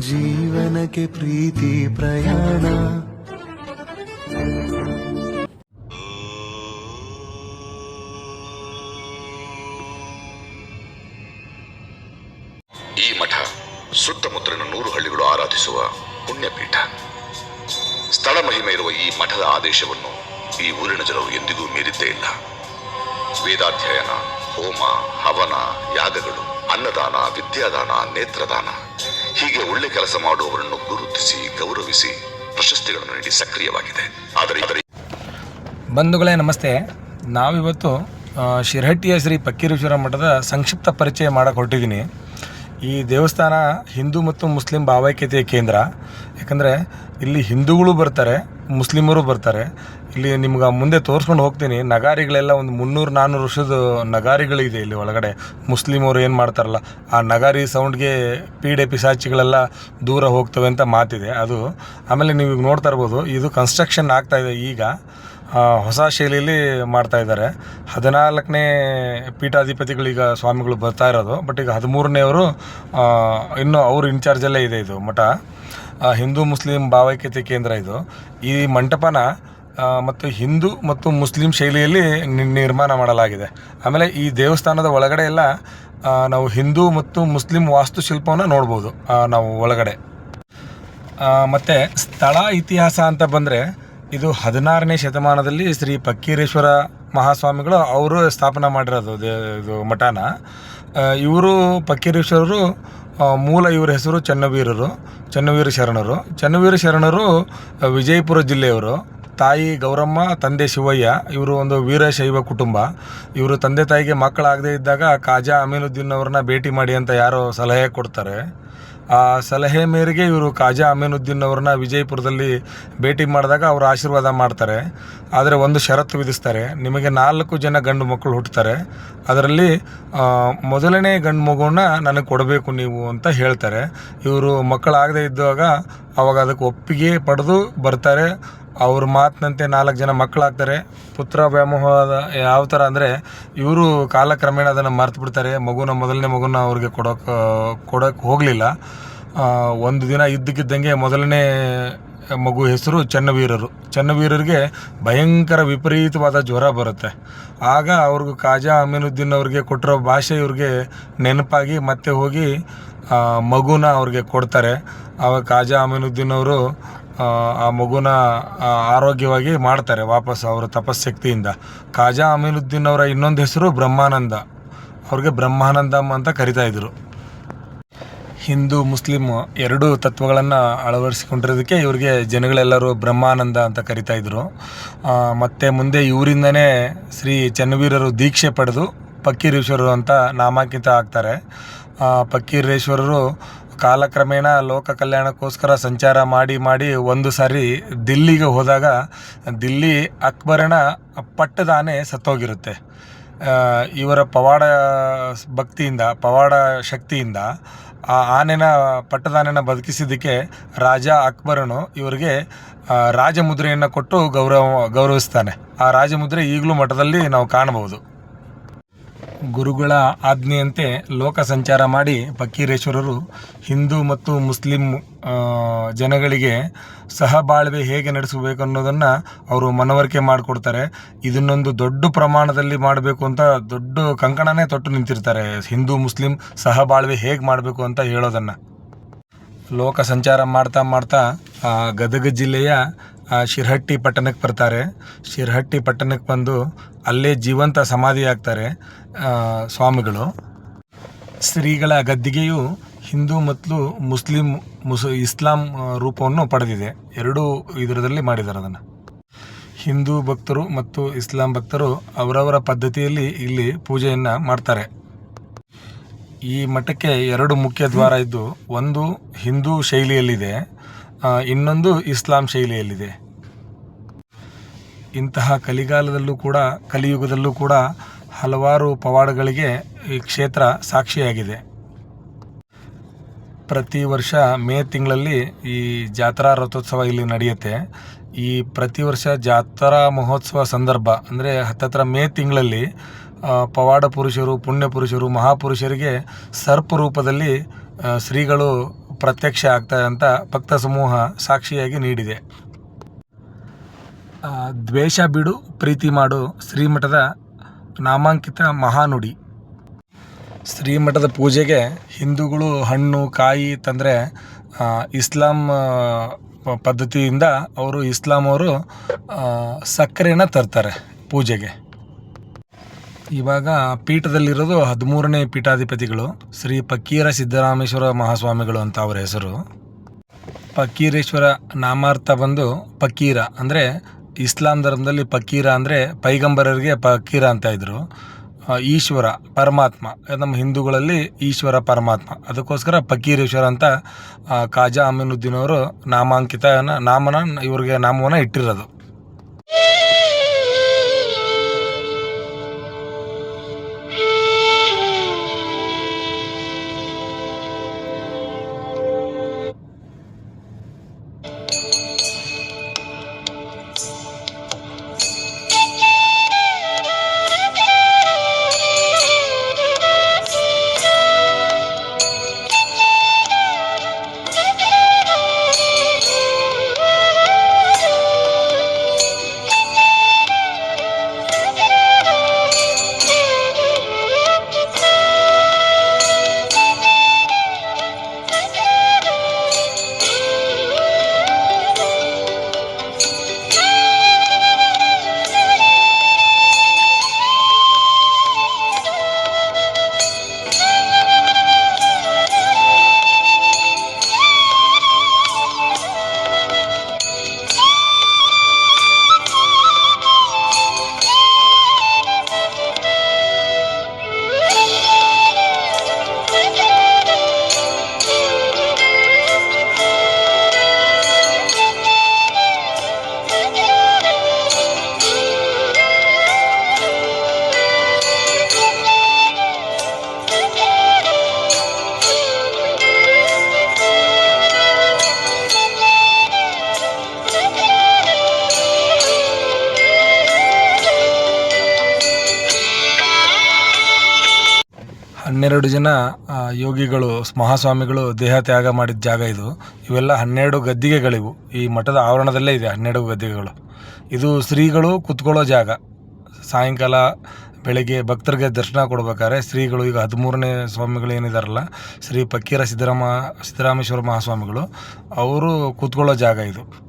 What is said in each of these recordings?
ಜೀವನಕ್ಕೆ ಪ್ರೀತಿ ಪ್ರಯಾಣ. ಈ ಮಠ ಸುತ್ತಮುತ್ತಲಿನ ನೂರು ಹಳ್ಳಿಗಳು ಆರಾಧಿಸುವ ಪುಣ್ಯಪೀಠ. ಸ್ಥಳ ಮಹಿಮೆ ಇರುವ ಈ ಮಠದ ಆದೇಶವನ್ನು ಈ ಊರಿನ ಜನರು ಎಂದಿಗೂ ಮೀರಿದ್ದೇ ಇಲ್ಲ. ವೇದಾಧ್ಯಯನ, ಹೋಮ, ಹವನ, ಯಾಗಗಳು, ಅನ್ನದಾನ, ವಿದ್ಯಾದಾನ, ನೇತ್ರದಾನ. ಹೀಗೆ ಒಳ್ಳೆ ಕೆಲಸ ಮಾಡುವವರನ್ನು ಗುರುತಿಸಿ, ಗೌರವಿಸಿ, ಪ್ರಶಸ್ತಿಗಳನ್ನು ನೀಡಿ ಸಕ್ರಿಯವಾಗಿದೆ. ಆದರೆ ಬಂಧುಗಳೇ, ನಮಸ್ತೆ. ನಾವಿವತ್ತು ಶಿರಹಟ್ಟಿಯ ಶ್ರೀ ಪಕ್ಕೀರೇಶ್ವರ ಮಠದ ಸಂಕ್ಷಿಪ್ತ ಪರಿಚಯ ಮಾಡಕ್ಕೆ ಹೊರಟಿದ್ದೀನಿ ಈ ದೇವಸ್ಥಾನ ಹಿಂದೂ ಮತ್ತು ಮುಸ್ಲಿಂ ಭಾವೈಕ್ಯತೆಯ ಕೇಂದ್ರ. ಯಾಕಂದರೆ ಇಲ್ಲಿ ಹಿಂದೂಗಳು ಬರ್ತಾರೆ ಮುಸ್ಲಿಮರು ಬರ್ತಾರೆ. ಇಲ್ಲಿ ನಿಮ್ಗೆ ಮುಂದೆ ತೋರಿಸ್ಕೊಂಡು ಹೋಗ್ತೀನಿ. ನಗಾರಿಗಳೆಲ್ಲ ಒಂದು ಮುನ್ನೂರು ನಾನ್ನೂರು ವರ್ಷದ ನಗಾರಿಗಳಿದೆ ಇಲ್ಲಿ ಒಳಗಡೆ. ಮುಸ್ಲಿಮರು ಏನು ಮಾಡ್ತಾರಲ್ಲ, ಆ ನಗಾರಿ ಸೌಂಡ್ಗೆ ಪೀಡೆ ಪಿಸಾಚಿಗಳೆಲ್ಲ ದೂರ ಹೋಗ್ತವೆ ಅಂತ ಮಾತಿದೆ. ಅದು ಆಮೇಲೆ ನೀವು ಈಗ ನೋಡ್ತಾ ಇರ್ಬೋದು, ಇದು ಕನ್ಸ್ಟ್ರಕ್ಷನ್ ಆಗ್ತಾ ಇದೆ ಈಗ. ಹೊಸ ಶೈಲಿಯಲ್ಲಿ ಮಾಡ್ತಾ ಇದ್ದಾರೆ. ಹದಿನಾಲ್ಕನೇ ಪೀಠಾಧಿಪತಿಗಳೀಗ ಸ್ವಾಮಿಗಳು ಬರ್ತಾ ಇರೋದು. ಬಟ್ ಈಗ ಹದಿಮೂರನೇ ಅವರು ಇನ್ನೂ ಅವ್ರ ಇನ್ಚಾರ್ಜಲ್ಲೇ ಇದೆ ಇದು ಮಠ. ಹಿಂದೂ ಮುಸ್ಲಿಂ ಭಾವೈಕ್ಯತೆ ಕೇಂದ್ರ ಇದು. ಈ ಮಂಟಪನ ಮತ್ತು ಹಿಂದೂ ಮತ್ತು ಮುಸ್ಲಿಂ ಶೈಲಿಯಲ್ಲಿ ನಿರ್ಮಾಣ ಮಾಡಲಾಗಿದೆ. ಆಮೇಲೆ ಈ ದೇವಸ್ಥಾನದ ಒಳಗಡೆ ಎಲ್ಲ ನಾವು ಹಿಂದೂ ಮತ್ತು ಮುಸ್ಲಿಂ ವಾಸ್ತುಶಿಲ್ಪವನ್ನು ನೋಡ್ಬೋದು ನಾವು ಒಳಗಡೆ. ಮತ್ತು ಸ್ಥಳ ಇತಿಹಾಸ ಅಂತ ಬಂದರೆ ಇದು ಹದಿನಾರನೇ ಶತಮಾನದಲ್ಲಿ ಶ್ರೀ ಪಕ್ಕೀರೇಶ್ವರ ಮಹಾಸ್ವಾಮಿಗಳು ಅವರು ಸ್ಥಾಪನೆ ಮಾಡಿರೋದು ದೇ- ಇದು ಮಠನ. ಇವರು ಫಕ್ಕೀರೇಶ್ವರರು ಆ, ಮೂಲ ಇವರ ಹೆಸರು ಚನ್ನವೀರರು, ಚನ್ನವೀರ ಶರಣರು. ಚನ್ನವೀರ ಶರಣರು ವಿಜಯಪುರ ಜಿಲ್ಲೆಯವರು. ತಾಯಿ ಗೌರಮ್ಮ, ತಂದೆ ಶಿವಯ್ಯ, ಇವರು ಒಂದು ವೀರಶೈವ ಕುಟುಂಬ. ಇವರು ತಂದೆ ತಾಯಿಗೆ ಮಕ್ಕಳಾಗದೇ ಇದ್ದಾಗ ಕಾಜಾ ಅಮೀನುದ್ದೀನ್ ಅವ್ರನ್ನ ಭೇಟಿ ಮಾಡಿ ಅಂತ ಯಾರೋ ಸಲಹೆ ಕೊಡ್ತಾರೆ. ಆ ಸಲಹೆ ಮೇರೆಗೆ ಇವರು ಕಾಜಾ ಅಮೀನುದ್ದೀನ್ ಅವ್ರನ್ನ ವಿಜಯಪುರದಲ್ಲಿ ಭೇಟಿ ಮಾಡಿದಾಗ ಅವರು ಆಶೀರ್ವಾದ ಮಾಡ್ತಾರೆ. ಆದರೆ ಒಂದು ಷರತ್ತು ವಿಧಿಸ್ತಾರೆ. ನಿಮಗೆ ನಾಲ್ಕು ಜನ ಗಂಡು ಮಕ್ಕಳು ಹುಟ್ಟುತ್ತಾರೆ. ಅದರಲ್ಲಿ ಮೊದಲನೇ ಗಂಡು ಮಗುವನ್ನ ನನಗೆ ಕೊಡಬೇಕು ನೀವು ಅಂತ ಹೇಳ್ತಾರೆ. ಇವರು ಮಕ್ಕಳಾಗದೇ ಇದ್ದಾಗ ಅವಾಗ ಅದಕ್ಕೆ ಒಪ್ಪಿಗೆ ಪಡೆದು ಬರ್ತಾರೆ. ಅವ್ರ ಮಾತಿನಂತೆ ನಾಲ್ಕು ಜನ ಮಕ್ಕಳಾಗ್ತಾರೆ. ಪುತ್ರ ವ್ಯಾಮೋಹದ ಯಾವ ಥರ ಅಂದರೆ ಇವರು ಕಾಲಕ್ರಮೇಣ ಅದನ್ನು ಮರ್ತು ಬಿಡ್ತಾರೆ. ಮಗುನ ಮೊದಲನೇ ಮಗುನ ಅವ್ರಿಗೆ ಕೊಡೋಕೆ ಕೊಡೋಕೆ ಹೋಗಲಿಲ್ಲ. ಒಂದು ದಿನ ಇದ್ದಕ್ಕಿದ್ದಂಗೆ ಮೊದಲನೇ ಮಗು ಹೆಸರು ಚನ್ನವೀರರು. ಚನ್ನವೀರರಿಗೆ ಭಯಂಕರ ವಿಪರೀತವಾದ ಜ್ವರ ಬರುತ್ತೆ. ಆಗ ಅವ್ರಿಗೂ ಕಾಜಾ ಅಮೀನುದ್ದೀನ್ ಅವ್ರಿಗೆ ಕೊಟ್ಟಿರೋ ಭಾಷೆ ಇವ್ರಿಗೆ ನೆನಪಾಗಿ ಮತ್ತೆ ಹೋಗಿ ಮಗುನ ಅವ್ರಿಗೆ ಕೊಡ್ತಾರೆ. ಆವಾಗ ಕಾಜಾ ಅಮೀನುದ್ದೀನ್ ಅವರು ಆ, ಮಗುನ ಆರೋಗ್ಯವಾಗಿ ಮಾಡ್ತಾರೆ ವಾಪಸ್ ಅವರ ತಪಸ್ಸಕ್ತಿಯಿಂದ ಕಾಜಾ ಅಮೀನುದ್ದೀನ್ ಅವರ ಇನ್ನೊಂದು ಹೆಸರು ಬ್ರಹ್ಮಾನಂದ. ಅವ್ರಿಗೆ ಬ್ರಹ್ಮಾನಂದಂ ಅಂತ ಕರಿತಾ ಇದ್ರು. ಹಿಂದೂ ಮುಸ್ಲಿಮ್ ಎರಡೂ ತತ್ವಗಳನ್ನು ಅಳವಡಿಸಿಕೊಂಡಿರೋದಕ್ಕೆ ಇವರಿಗೆ ಜನಗಳೆಲ್ಲರೂ ಬ್ರಹ್ಮಾನಂದ ಅಂತ ಕರಿತಾ ಇದ್ರು. ಮತ್ತೆ ಮುಂದೆ ಇವರಿಂದನೇ ಶ್ರೀ ಚನ್ನವೀರರು ದೀಕ್ಷೆ ಪಡೆದು ಪಕ್ಕೀರೇಶ್ವರರು ಅಂತ ನಾಮಾಂಕಿತ ಆಗ್ತಾರೆ. ಪಕ್ಕೀರೇಶ್ವರರು ಕಾಲಕ್ರಮೇಣ ಲೋಕ ಕಲ್ಯಾಣಕ್ಕೋಸ್ಕರ ಸಂಚಾರ ಮಾಡಿ ಮಾಡಿ ಒಂದು ಸಾರಿ ದಿಲ್ಲಿಗೆ ಹೋದಾಗ ದಿಲ್ಲಿ ಅಕ್ಬರನ ಪಟ್ಟದಾನೆ ಸತ್ತೋಗಿರುತ್ತೆ. ಇವರ ಪವಾಡ ಭಕ್ತಿಯಿಂದ, ಪವಾಡ ಶಕ್ತಿಯಿಂದ ಆ ಆನೆನ, ಪಟ್ಟದಾನೆನ ಬದುಕಿಸಿದ್ದಕ್ಕೆ ರಾಜ ಅಕ್ಬರನು ಇವರಿಗೆ ರಾಜಮುದ್ರೆಯನ್ನು ಕೊಟ್ಟು ಗೌರವ, ಗೌರವಿಸ್ತಾನೆ. ಆ ರಾಜಮುದ್ರೆ ಈಗಲೂ ಮಠದಲ್ಲಿ ನಾವು ಕಾಣಬಹುದು. ಗುರುಗಳ ಆಜ್ಞೆಯಂತೆ ಲೋಕ ಸಂಚಾರ ಮಾಡಿ ಫಕ್ಕೀರೇಶ್ವರರು ಹಿಂದೂ ಮತ್ತು ಮುಸ್ಲಿಂ ಜನಗಳಿಗೆ ಸಹಬಾಳ್ವೆ ಹೇಗೆ ನಡೆಸಬೇಕು ಅನ್ನೋದನ್ನು ಅವರು ಮನವರಿಕೆ ಮಾಡಿಕೊಡ್ತಾರೆ. ಇದನ್ನೊಂದು ದೊಡ್ಡ ಪ್ರಮಾಣದಲ್ಲಿ ಮಾಡಬೇಕು ಅಂತ ದೊಡ್ಡ ಕಂಕಣನೇ ತೊಟ್ಟು ನಿಂತಿರ್ತಾರೆ. ಹಿಂದೂ, ಮುಸ್ಲಿಂ ಸಹಬಾಳ್ವೆ ಹೇಗೆ ಮಾಡಬೇಕು ಅಂತ ಹೇಳೋದನ್ನು. ಲೋಕ ಸಂಚಾರ ಮಾಡ್ತಾ ಮಾಡ್ತಾ ಗದಗ ಜಿಲ್ಲೆಯ ಶಿರಹಟ್ಟಿ ಪಟ್ಟಣಕ್ಕೆ ಬರ್ತಾರೆ. ಶಿರಹಟ್ಟಿ ಪಟ್ಟಣಕ್ಕೆ ಬಂದು ಅಲ್ಲೇ ಜೀವಂತ ಸಮಾಧಿ ಆಗ್ತಾರೆ ಸ್ವಾಮಿಗಳು. ಶ್ರೀಗಳ ಗದ್ದಿಗೆಯು ಹಿಂದೂ ಮತ್ತು ಮುಸ್ಲಿಂ, ಮುಸ್, ಇಸ್ಲಾಂ ರೂಪವನ್ನು ಪಡೆದಿದೆ. ಎರಡೂ ಇದರದಲ್ಲಿ ಮಾಡಿದ್ದಾರೆ ಅದನ್ನು. ಹಿಂದೂ ಭಕ್ತರು ಮತ್ತು ಇಸ್ಲಾಂ ಭಕ್ತರು ಅವರವರ ಪದ್ಧತಿಯಲ್ಲಿ ಇಲ್ಲಿ ಪೂಜೆಯನ್ನು ಮಾಡ್ತಾರೆ. ಈ ಮಠಕ್ಕೆ ಎರಡು ಮುಖ್ಯ ದ್ವಾರ ಇದ್ದು, ಒಂದು ಹಿಂದೂ ಶೈಲಿಯಲ್ಲಿದೆ. ಇನ್ನೊಂದು ಇಸ್ಲಾಂ ಶೈಲಿಯಲ್ಲಿದೆ. ಇಂತಹ ಕಲಿಗಾಲದಲ್ಲೂ ಕೂಡ, ಕಲಿಯುಗದಲ್ಲೂ ಕೂಡ ಹಲವಾರು ಪವಾಡಗಳಿಗೆ ಈ ಕ್ಷೇತ್ರ ಸಾಕ್ಷಿಯಾಗಿದೆ. ಪ್ರತಿ ವರ್ಷ ಮೇ ತಿಂಗಳಲ್ಲಿ ಈ ಜಾತ್ರಾ ರಥೋತ್ಸವ ಇಲ್ಲಿ ನಡೆಯುತ್ತೆ. ಈ ಪ್ರತಿ ವರ್ಷ ಜಾತ್ರಾ ಮಹೋತ್ಸವ ಸಂದರ್ಭ, ಅಂದರೆ ಹತ್ತತ್ರ ಮೇ ತಿಂಗಳಲ್ಲಿ ಪವಾಡ ಪುರುಷರು, ಪುಣ್ಯ ಪುರುಷರು, ಮಹಾಪುರುಷರಿಗೆ ಸರ್ಪ ರೂಪದಲ್ಲಿ ಶ್ರೀಗಳು ಪ್ರತ್ಯಕ್ಷ ಆಗ್ತದೆ ಅಂತ ಭಕ್ತ ಸಮೂಹ ಸಾಕ್ಷಿಯಾಗಿ ನೀಡಿದೆ. ದ್ವೇಷ ಬಿಡು, ಪ್ರೀತಿ ಮಾಡು, ಶ್ರೀಮಠದ ನಾಮಾಂಕಿತ ಮಹಾನುಡಿ. ಶ್ರೀಮಠದ ಪೂಜೆಗೆ ಹಿಂದೂಗಳು ಹಣ್ಣು, ಕಾಯಿ ತಂದರೆ ಇಸ್ಲಾಂ ಪದ್ಧತಿಯಿಂದ ಅವರು ಇಸ್ಲಾಂ ಅವರು ಸಕ್ಕರೆನ ತರ್ತಾರೆ ಪೂಜೆಗೆ. ಇವಾಗ ಪೀಠದಲ್ಲಿರೋದು ಹದಿಮೂರನೇ ಪೀಠಾಧಿಪತಿಗಳು ಶ್ರೀ ಪಕ್ಕೀರ ಸಿದ್ದರಾಮೇಶ್ವರ ಮಹಾಸ್ವಾಮಿಗಳು ಅಂತ ಅವರ ಹೆಸರು. ಪಕ್ಕೀರೇಶ್ವರ ನಾಮಾರ್ಥ ಬಂದು ಪಕ್ಕೀರ ಅಂದರೆ ಇಸ್ಲಾಂ ಧರ್ಮದಲ್ಲಿ ಪಕ್ಕೀರ ಅಂದರೆ ಪೈಗಂಬರರಿಗೆ ಪಕ್ಕೀರ ಅಂತ ಇದ್ದರು ಈಶ್ವರ, ಪರಮಾತ್ಮ, ನಮ್ಮ ಹಿಂದೂಗಳಲ್ಲಿ ಈಶ್ವರ, ಪರಮಾತ್ಮ. ಅದಕ್ಕೋಸ್ಕರ ಪಕ್ಕೀರೇಶ್ವರ ಅಂತ ಖಾಜಾ ಅಮೀನುದ್ದೀನ್ ಅವರು ನಾಮಾಂಕಿತ ನಾಮನ ಇವ್ರಿಗೆ ನಾಮವನ್ನು ಇಟ್ಟಿರೋದು. ಹನ್ನೆರಡು ಜನ ಯೋಗಿಗಳು, ಮಹಾಸ್ವಾಮಿಗಳು ದೇಹ ತ್ಯಾಗ ಮಾಡಿದ ಜಾಗ ಇದು. ಇವೆಲ್ಲ ಹನ್ನೆರಡು ಗದ್ದಿಗೆಗಳಿವು. ಈ ಮಠದ ಆವರಣದಲ್ಲೇ ಇದೆ ಹನ್ನೆರಡು ಗದ್ದಿಗೆಗಳು. ಇದು ಶ್ರೀಗಳು ಕುತ್ಕೊಳ್ಳೋ ಜಾಗ. ಸಾಯಂಕಾಲ ಬೆಳಗ್ಗೆ ಭಕ್ತರಿಗೆ ದರ್ಶನ ಕೊಡ್ಬೇಕಾದ್ರೆ ಶ್ರೀಗಳು ಈಗ ಹದಿಮೂರನೇ ಸ್ವಾಮಿಗಳು ಏನಿದಾರಲ್ಲ, ಶ್ರೀ ಪಕ್ಕೀರ ಸಿದ್ದರಾಮ, ಸಿದ್ದರಾಮೇಶ್ವರ ಮಹಾಸ್ವಾಮಿಗಳು, ಅವರು ಕೂತ್ಕೊಳ್ಳೋ ಜಾಗ ಇದು.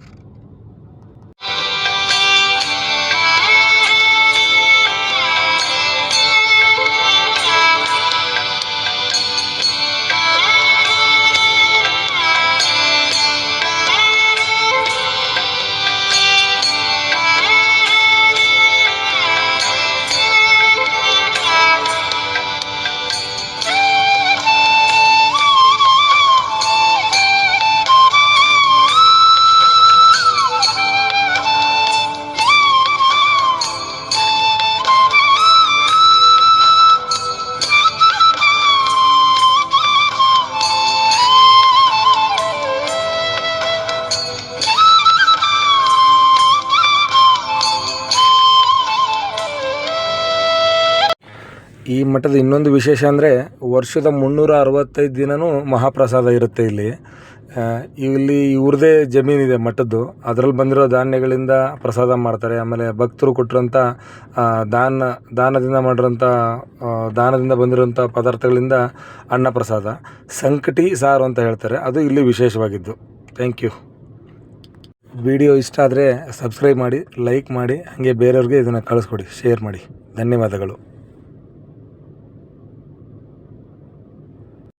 ಈ ಮಠದ ಇನ್ನೊಂದು ವಿಶೇಷ ಅಂದರೆ ವರ್ಷದ ಮುನ್ನೂರ ಅರವತ್ತೈದು ದಿನವೂ ಮಹಾಪ್ರಸಾದ ಇರುತ್ತೆ ಇಲ್ಲಿ. ಇಲ್ಲಿ ಇವ್ರದೇ ಜಮೀನಿದೆ ಮಠದ್ದು. ಅದರಲ್ಲಿ ಬಂದಿರೋ ಧಾನ್ಯಗಳಿಂದ ಪ್ರಸಾದ ಮಾಡ್ತಾರೆ. ಆಮೇಲೆ ಭಕ್ತರು ಕೊಟ್ಟಿರೋಂಥ ದಾನ, ದಾನದಿಂದ ಮಾಡಿರೋಂಥ ದಾನದಿಂದ ಬಂದಿರೋಂಥ ಪದಾರ್ಥಗಳಿಂದ ಅನ್ನ ಪ್ರಸಾದ. ಸಂಕಟಿ ಸಾರು ಅಂತ ಹೇಳ್ತಾರೆ. ಅದು ಇಲ್ಲಿ ವಿಶೇಷವಾಗಿದ್ದು. ಥ್ಯಾಂಕ್ ಯು ವಿಡಿಯೋ ಇಷ್ಟ ಆದರೆ ಸಬ್ಸ್ಕ್ರೈಬ್ ಮಾಡಿ, ಲೈಕ್ ಮಾಡಿ, ಹಾಗೆ ಬೇರೆಯವ್ರಿಗೆ ಇದನ್ನು ಕಳಿಸ್ಕೊಡಿ, ಶೇರ್ ಮಾಡಿ. ಧನ್ಯವಾದಗಳು.